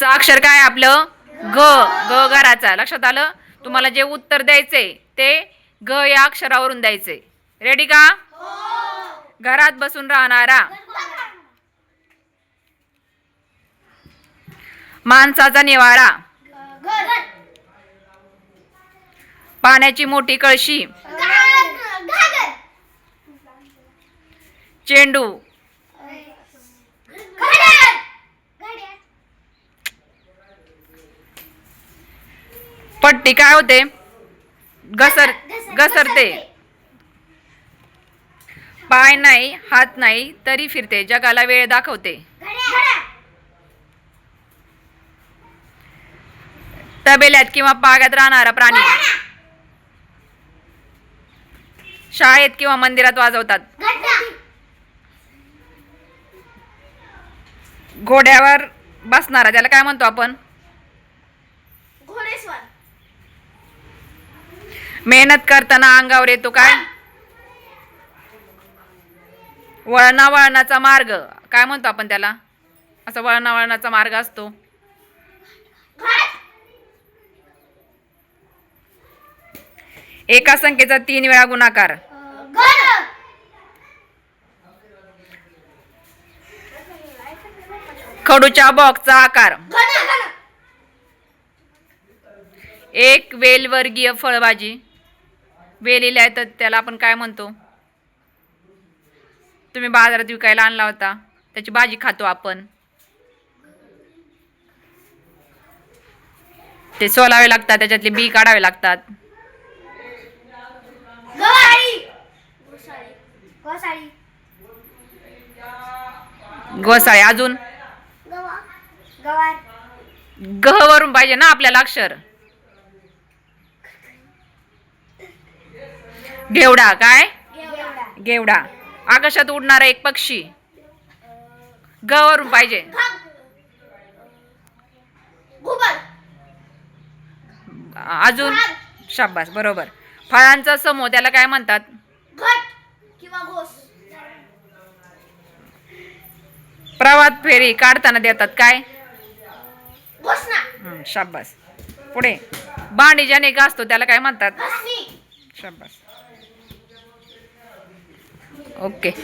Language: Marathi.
चं अक्षर काय आपलं? ग. ग घराचा. लक्षात आलं? तुम्हाला जे उत्तर द्यायचंय ते ग या अक्षरावरून द्यायचंय. रेडी का? घरात बसून राहणारा. माणसाचा निवारा. पाण्याची मोठी कळशी. चेंडू. पट्टी काय होते? घसर घसरते. पाय नाही हात नाही तरी फिरते. जगाला वेळ दाखवते. तबेल्यात किंवा बागात राहणारा प्राणी. शाळेत किंवा मंदिरात वाजवतात. घोड्यावर बसणारा त्याला काय म्हणतो आपण? मेहनत करताना अंगावर येतो काय? वळणा वळणाचा मार्ग. काय म्हणतो आपण त्याला? असा वळणा वळणाचा मार्ग असतो. एका संख्येचा तीन वेळा गुणाकार. खडूच्या बॉक्सचा आकार. एक वेलवर्गीय फळभाजी. वेलीला आहे तर त्याला आपण काय म्हणतो? तुम्ही बाजारात विकायला आणला होता त्याची भाजी खातो आपण. ते सोलावे लागतात त्याच्यातले बी काढावे लागतात. गोसाळी! अजून? गवा. गवार. गह वरून पाहिजे ना आपल्याला अक्षर? घेवडा काय? गेवडा. गेवडा. आकाशात उडणारा एक पक्षी. ग वरून पाहिजे. अजून शाबास बरोबर. फळांचा समूह त्याला काय म्हणतात? प्रवात फेरी काढताना देतात काय? शाबास. पुढे. भांडी ज्याने घासतो त्याला काय म्हणतात? शाबास. ઓકે.